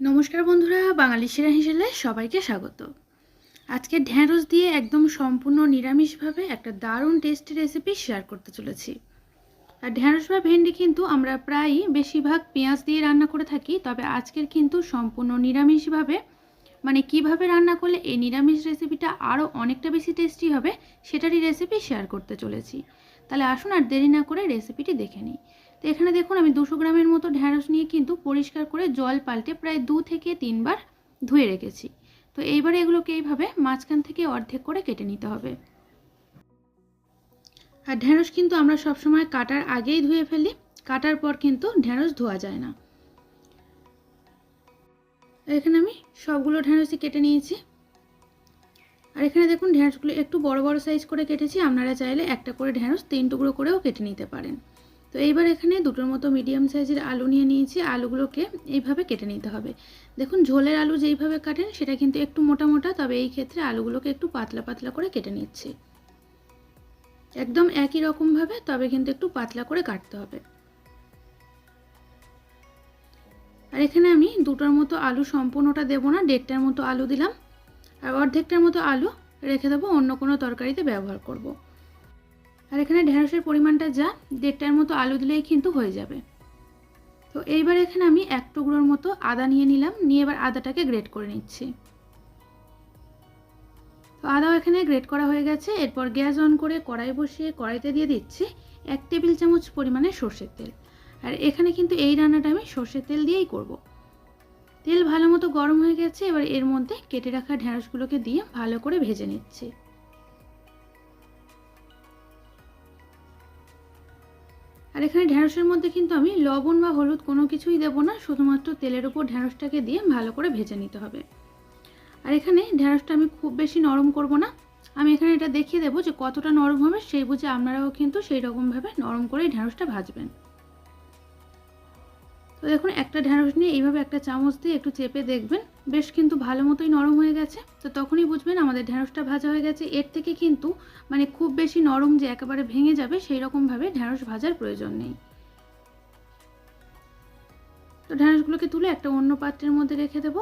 নমস্কার বন্ধুরা, বাঙালি সেরা হিসেবে সবাইকে স্বাগত। আজকে ঢ্যাঁড়স দিয়ে একদম সম্পূর্ণ নিরামিষভাবে একটা দারুণ টেস্টি রেসিপি শেয়ার করতে চলেছি। আর ঢ্যাঁড়স বা ভেন্ডি কিন্তু আমরা প্রায়ই বেশিরভাগ পেঁয়াজ দিয়ে রান্না করে থাকি, তবে আজকের কিন্তু সম্পূর্ণ নিরামিষভাবে মানে কীভাবে রান্না করলে এই নিরামিষ রেসিপিটা আরও অনেকটা বেশি টেস্টি হবে, সেটারই রেসিপি শেয়ার করতে চলেছি। তাহলে আসুন আর দেরি না করে রেসিপিটি দেখে নিই। তো এখানে দেখুন, আমি দুশো গ্রামের মতো ঢ্যাঁড়স নিয়ে কিন্তু পরিষ্কার করে জল পাল্টে প্রায় দু থেকে তিনবার ধুয়ে রেখেছি। তো এইবারে এগুলোকে এইভাবে মাঝখান থেকে অর্ধেক করে কেটে নিতে হবে। আর ঢ্যাঁড়স কিন্তু আমরা সবসময় কাটার আগেই ধুয়ে ফেলি, কাটার পর কিন্তু ঢ্যাঁড়স ধোয়া যায় না। এখানে আমি সবগুলো ঢ্যাঁড়সই কেটে নিয়েছি। আর এখানে দেখুন, ঢ্যাঁড়সগুলো একটু বড় বড় সাইজ করে কেটেছি, আপনারা চাইলে একটা করে ঢ্যাঁড়স তিন টুকরো করেও কেটে নিতে পারেন। তো এইবার এখানে দুটোর মতো মিডিয়াম সাইজের আলু নিয়ে নিয়েছি। আলুগুলোকে এইভাবে কেটে নিতে হবে। দেখুন, ঝোলের আলু যেইভাবে কাটেন, সেটা কিন্তু একটু মোটা মোটা তবে এই ক্ষেত্রে আলুগুলোকে একটু পাতলা পাতলা করে কেটে নিচ্ছি। একদম একই রকমভাবে, তবে কিন্তু একটু পাতলা করে কাটতে হবে। আর এখানে আমি দুটোর মতো আলু সম্পূর্ণটা দেবো না, দেড়টার মতো আলু দিলাম। আর অর্ধেকটার মতো আলু রেখে দেবো, অন্য কোনো তরকারিতে ব্যবহার করব। আর এখানে ঢেঁড়সের পরিমাণটা যা, দেড়টার মতো আলু দিলেই কিন্তু হয়ে যাবে। তো এইবার এখানে আমি এক টুকরোর মতো আদা নিয়ে নিলাম, নিয়ে এবার আদাটাকে গ্রেট করে নিচ্ছি। তো আদাও এখানে গ্রেট করা হয়ে গেছে, এরপর গ্যাস অন করে কড়াই বসিয়ে কড়াইতে দিয়ে দিচ্ছি এক টেবিল চামচ পরিমাণে সর্ষের তেল। আর এখানে কিন্তু এই রান্নাটা আমি সর্ষের তেল দিয়েই করব। তেল ভালো মতো গরম হয়ে গেছে, এবার এর মধ্যে কেটে রাখা ঢেঁড়সগুলোকে দিয়ে ভালো করে ভেজে নিচ্ছি। আর এখানে ঢেঁড়সের মধ্যে কিন্তু আমি লবণ বা হলুদ কোনো কিছুই দেব না, শুধুমাত্র তেলের উপর ঢেঁড়সটাকে দিয়ে ভালো করে ভেজে নিতে হবে। আর এখানে ঢেঁড়সটা আমি খুব বেশি নরম করব না। আমি এখানে এটা দেখিয়ে দেবো যে কতটা নরম হবে, সেই বুঝে আপনারাও কিন্তু সেই রকমভাবে নরম করেই ঢেঁড়সটা ভাজবেন। তো দেখুন, একটা ঢ্যাঁড়স নিয়ে এইভাবে একটা চামচ দিয়ে একটু চেপে দেখবেন, বেশ কিন্তু ভালো মতোই নরম হয়ে গেছে। তো তখনই বুঝবেন আমাদের ঢ্যাঁড়সটা ভাজা হয়ে গেছে। এর থেকে কিন্তু মানে খুব বেশি নরম যে একেবারে ভেঙে যাবে সেই রকমভাবে ঢ্যাঁড়স ভাজার প্রয়োজন নেই। তো ঢ্যাঁড়সগুলোকে তুলে একটা অন্য পাত্রের মধ্যে রেখে দেব।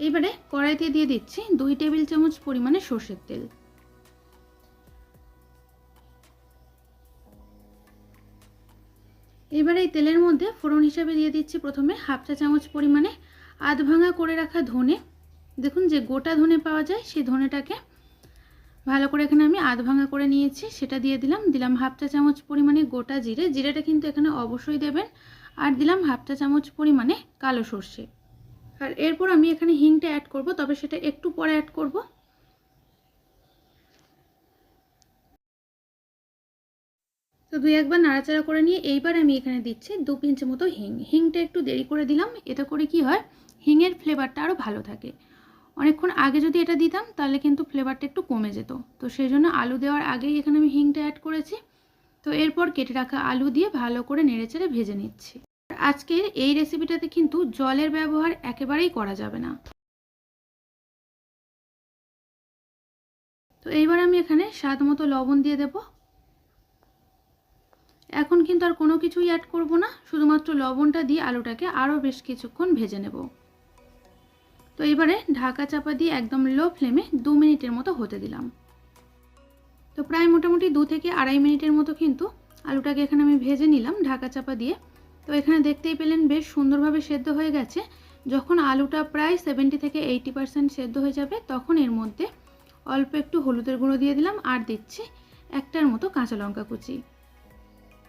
এবারে কড়াইতে দিয়ে দিচ্ছি দুই টেবিল চামচ পরিমাণে সর্ষের তেল। এবার এই তেলের মধ্যে ফোড়ন হিসাবে দিয়ে দিচ্ছি প্রথমে হাফ চা চামচ পরিমাণে আধ ভাঙা করে রাখা ধনে। দেখুন যে গোটা ধনে পাওয়া যায়, সেই ধনেটাকে ভালো করে এখানে আমি আধ ভাঙা করে নিয়েছি, সেটা দিয়ে দিলাম। দিলাম হাফ চা চামচ পরিমাণে গোটা জিরে। জিরেটা কিন্তু এখানে অবশ্যই দেবেন। আর দিলাম হাফ চা চামচ পরিমাণে কালো সর্ষে। আর এরপর আমি এখানে হিংটা অ্যাড করব, তবে সেটা একটু পরে অ্যাড করব। তো দুই একবার নাড়াচাড়া করে নিয়ে এইবার আমি এখানে দিচ্ছি দু পিঞ্চ মতো হিং। হিংটা একটু দেরি করে দিলাম, এতে করে কি হয়, হিংয়ের ফ্লেভারটা আরও ভালো থাকে। অনেকক্ষণ আগে যদি এটা দিতাম, তাহলে কিন্তু ফ্লেভারটা একটু কমে যেত। তো সেই জন্য আলু দেওয়ার আগেই এখানে আমি হিংটা অ্যাড করেছি। তো এরপর কেটে রাখা আলু দিয়ে ভালো করে নেড়েচেড়ে ভেজে নিচ্ছি। আজকের এই রেসিপিটাতে কিন্তু জলের ব্যবহার একেবারেই করা যাবে না। তো এইবার আমি এখানে স্বাদ মতো লবণ দিয়ে দেবো। এখন কিন্তু আর কোনো কিছুই অ্যাড করব না, শুধুমাত্র লবণটা দিয়ে আলুটাকে আরও বেশ কিছুক্ষণ ভেজে নেব। তো এবারে ঢাকা চাপা দিয়ে একদম লো ফ্লেমে দু মিনিটের মতো হতে দিলাম। তো প্রায় মোটামুটি দু থেকে আড়াই মিনিটের মতো কিন্তু আলুটাকে এখানে আমি ভেজে নিলাম ঢাকা চাপা দিয়ে। তো এখানে দেখতেই পেলেন বেশ সুন্দরভাবে সেদ্ধ হয়ে গেছে। যখন আলুটা প্রায় সেভেন্টি থেকে এইটি পার্সেন্ট সেদ্ধ হয়ে যাবে, তখন এর মধ্যে অল্প একটু হলুদের গুঁড়ো দিয়ে দিলাম আর দিচ্ছি একটার মতো কাঁচা লঙ্কা কুচি।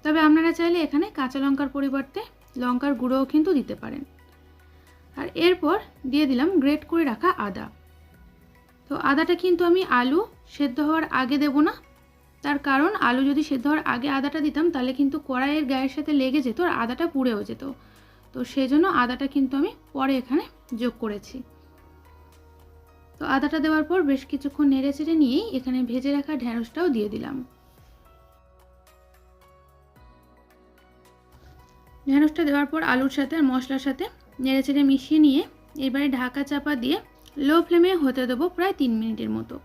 তবে আপনারা চাইলে এখানে কাঁচা লঙ্কার পরিবর্তে লঙ্কার গুঁড়োও কিন্তু দিতে পারেন। আর এরপর দিয়ে দিলাম গ্রেট করে রাখা আদা। তো আদাটা কিন্তু আমি আলু সেদ্ধ হওয়ার আগে দেব না। তার কারণ আলু যদি সেদ্ধ হওয়ার আগে আদাটা দিতাম, তাহলে কিন্তু কড়াইয়ের গায়ের সাথে লেগে যেত আর আদাটা পুড়েও যেত। তো সেই জন্য আদাটা কিন্তু আমি পরে এখানে যোগ করেছি। তো আদাটা দেওয়ার পর বেশ কিছুক্ষণ নেড়ে চেড়ে নিয়েই এখানে ভেজে রাখা ঢ্যাঁড়সটাও দিয়ে দিলাম। ঢ্যাঁড়সটা দেওয়ার পর আলুর সাথে আর মশলার সাথে নেড়ে চেড়ে মিশিয়ে নিয়ে এবারে ঢাকা চাপা দিয়ে লো ফ্লেমে হতে দেবো প্রায় তিন মিনিটের মতো।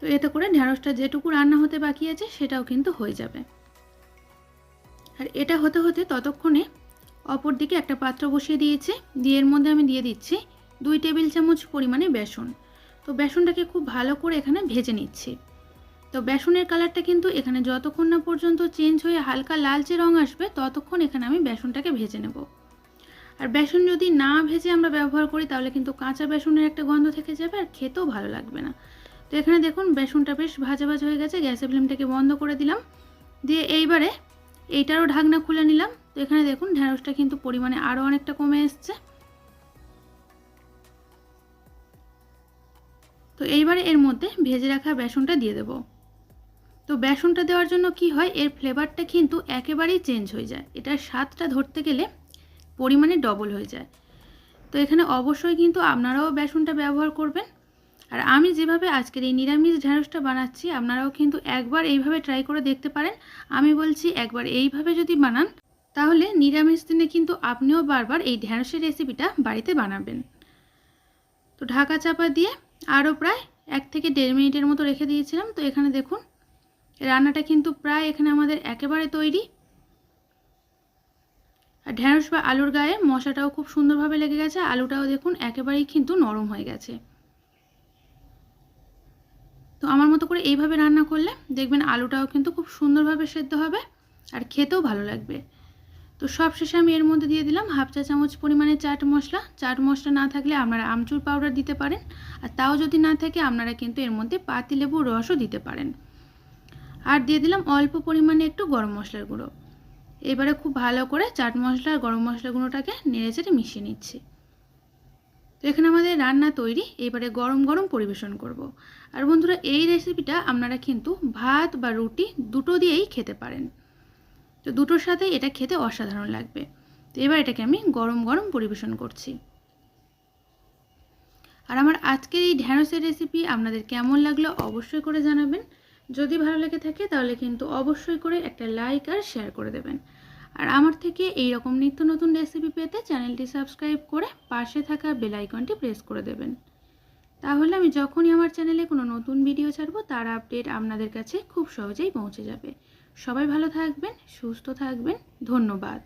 তো এতে করে ঢ্যাঁড়সটা যেটুকু রান্না হতে বাকি আছে সেটাও কিন্তু হয়ে যাবে। আর এটা হতে হতে ততক্ষণে অপর দিকে একটা পাত্র বসিয়ে দিয়েছি। দিয়ে এর মধ্যে আমি দিয়ে দিচ্ছি দুই টেবিল চামচ পরিমাণে বেসন। তো বেসনটাকে খুব ভালো করে এখানে ভেজে নিচ্ছি। তো বেসনের কালারটা কিন্তু এখানে যতক্ষণ না পর্যন্ত চেঞ্জ হয়ে হালকা লালচে রং আসবে, ততক্ষণ এখানে আমি বেসনটাকে ভেজে নেব। আর বেসন যদি না ভেজে আমরা ব্যবহার করি, তাহলে কিন্তু কাঁচা বেসনের একটা গন্ধ থেকে যাবে আর খেতেও ভালো লাগবে না। তো এখানে দেখুন, বেসনটা বেশ ভাজা ভাজা হয়ে গেছে, গ্যাসের ফ্লেমটাকে বন্ধ করে দিলাম। দিয়ে এইবারে এইটারও ঢাকনা খুলে নিলাম। তো এখানে দেখুন ঢ্যাঁড়সটা কিন্তু পরিমাণে আরও অনেকটা কমে এসছে। তো এইবারে এর মধ্যে ভেজে রাখা বেসনটা দিয়ে দেব। তো বেসনটা দেওয়ার জন্য কি হয়? এর ফ্লেভারটা কিন্তু একেবারেই চেঞ্জ হয়ে যায়। এটার স্বাদটা ধরতে গেলে পরিমাণে ডবল হয়ে যায়। তো এখানে অবশ্যই কিন্তু আপনারাও বেসনটা ব্যবহার করবেন। আর আমি যেভাবে আজকের এই নিরামিষ ঢ্যাঁড়সটা বানাচ্ছি, আপনারাও কিন্তু একবার এইভাবে ট্রাই করে দেখতে পারেন। আমি বলছি একবার এইভাবে যদি বানান, তাহলে নিরামিষ দিনে কিন্তু আপনিও বারবার এই ঢ্যাঁড়সের রেসিপিটা বাড়িতে বানাবেন। তো ঢাকা চাপা দিয়ে আরও প্রায় এক থেকে দেড় মিনিটের মতো রেখে দিয়েছিলাম। তো এখানে দেখুন রান্নাটা কিন্তু প্রায় এখানে আমাদের একেবারে তৈরি। আর ঢ্যাঁড়স বা আলুর গায়ে মশলাটাও খুব সুন্দরভাবে লেগে গেছে। আলুটাও দেখুন একেবারেই কিন্তু নরম হয়ে গেছে। তো আমার মতো করে এইভাবে রান্না করলে দেখবেন আলুটাও কিন্তু খুব সুন্দরভাবে সেদ্ধ হবে আর খেতেও ভালো লাগবে। তো সব শেষে আমি এর মধ্যে দিয়ে দিলাম হাফ চা চামচ পরিমাণে চাট মশলা। চাট মশলা না থাকলে আপনারা আমচুর পাউডার দিতে পারেন। আর তাও যদি না থাকে, আপনারা কিন্তু এর মধ্যে পাতিলেবুর রসও দিতে পারেন। আর দিয়ে দিলাম অল্প পরিমাণে একটু গরম মশলার গুঁড়ো। এবারে খুব ভালো করে চাট মশলা আর গরম মশলা গুঁড়োটাকে নেড়ে চেড়ে মিশিয়ে নিচ্ছি। তো এখানে আমাদের রান্না তৈরি, এবারে গরম গরম পরিবেশন করব। আর বন্ধুরা, এই রেসিপিটা আপনারা কিন্তু ভাত বা রুটি দুটো দিয়েই খেতে পারেন। তো দুটোর সাথে এটা খেতে অসাধারণ লাগবে। তো এবার এটাকে আমি গরম গরম পরিবেশন করছি। আর আমার আজকের এই ঢ্যাঁড়সের রেসিপি আপনাদের কেমন লাগল অবশ্যই করে জানাবেন। যদি ভালো লেগে থাকে তাহলে কিন্তু অবশ্যই করে একটা লাইক আর শেয়ার করে দেবেন। আর আমার থেকে এই রকম নিত্য নতুন রেসিপি পেতে চ্যানেলটি সাবস্ক্রাইব করে পাশে থাকা বেল আইকনটি প্রেস করে দেবেন। তাহলে আমি যখনই আমার চ্যানেলে কোনো নতুন ভিডিও ছাড়বো, তার আপডেট আপনাদের কাছে খুব সহজেই পৌঁছে যাবে। সবাই ভালো থাকবেন, সুস্থ থাকবেন, ধন্যবাদ।